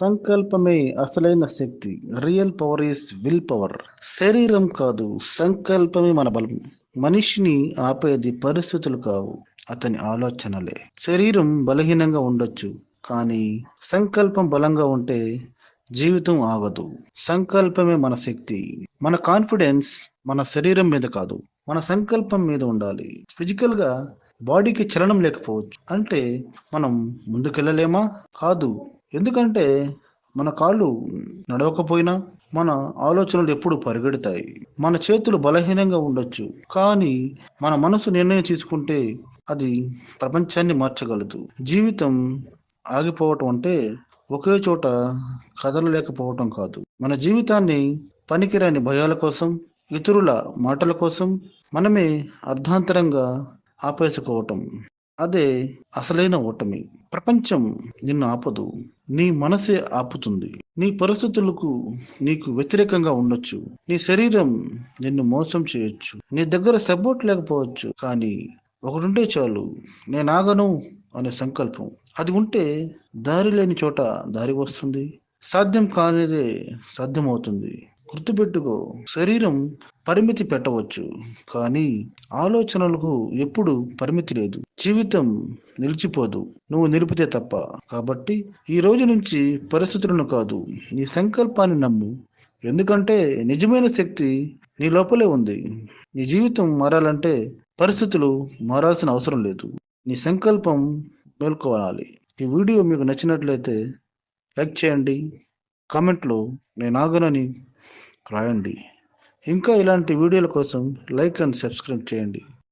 సంకల్పమే అసలైన శక్తి. Real power is will power. శరీరం కాదు సంకల్పమే మన బలం. మనిషిని ఆపేది పరిస్థితులు కావు అతని ఆలోచనలే. శరీరం బలహీనంగా ఉండొచ్చు కానీ సంకల్పం బలంగా ఉంటే జీవితం ఆగదు. సంకల్పమే మన శక్తి. మన కాన్ఫిడెన్స్ మన శరీరం మీద కాదు మన సంకల్పం మీద ఉండాలి. ఫిజికల్గా బాడీకి చలనం లేకపోవచ్చు. అంటే మనం ముందుకెళ్ళలేమా? కాదు ఎందుకంటే మన కాళ్ళు నడవకపోయినా మన ఆలోచనలు ఎప్పుడు పరిగెడతాయి. మన చేతులు బలహీనంగా ఉండొచ్చు. కానీ మన మనసు నిర్ణయం తీసుకుంటే అది ప్రపంచాన్ని మార్చగలదు. జీవితం ఆగిపోవటం అంటే ఒకే చోట కదలలేకపోవటం కాదు. మన జీవితాన్ని పనికిరాని భయాల కోసం ఇతరుల మాటల కోసం మనమే అర్ధాంతరంగా ఆపేసుకోవటం. అదే అసలైన ఓటమి. ప్రపంచం నిన్ను ఆపదు. నీ మనసే ఆపుతుంది. నీ పరిస్థితులకు నీకు వ్యతిరేకంగా ఉండొచ్చు. నీ శరీరం నిన్ను మోసం చేయొచ్చు. నీ దగ్గర సపోర్ట్ లేకపోవచ్చు. కానీ ఒకడుంటే చాలు. నేను ఆగను అనే సంకల్పం. అది ఉంటే దారి లేని చోట దారి వస్తుంది. సాధ్యం కానిదే సాధ్యమవుతుంది. గుర్తుపెట్టుకో. శరీరం పరిమితి పెట్టవచ్చు కానీ ఆలోచనలకు ఎప్పుడు పరిమితి లేదు. జీవితం నిలిచిపోదు. నువ్వు నిలిపితే తప్ప. కాబట్టి ఈ రోజు నుంచి పరిస్థితులను కాదు నీ సంకల్పాన్ని నమ్ము. ఎందుకంటే నిజమైన శక్తి నీ లోపలే ఉంది. నీ జీవితం మారాలంటే పరిస్థితులు మారాల్సిన అవసరం లేదు. నీ సంకల్పం మేల్కోవాలి ఈ వీడియో మీకు నచ్చినట్లయితే లైక్ చేయండి. కామెంట్లో నేను ఆగనని రాయండి. ఇంకా ఇలాంటి వీడియోల కోసం లైక్ అండ్ సబ్స్క్రైబ్ చేయండి.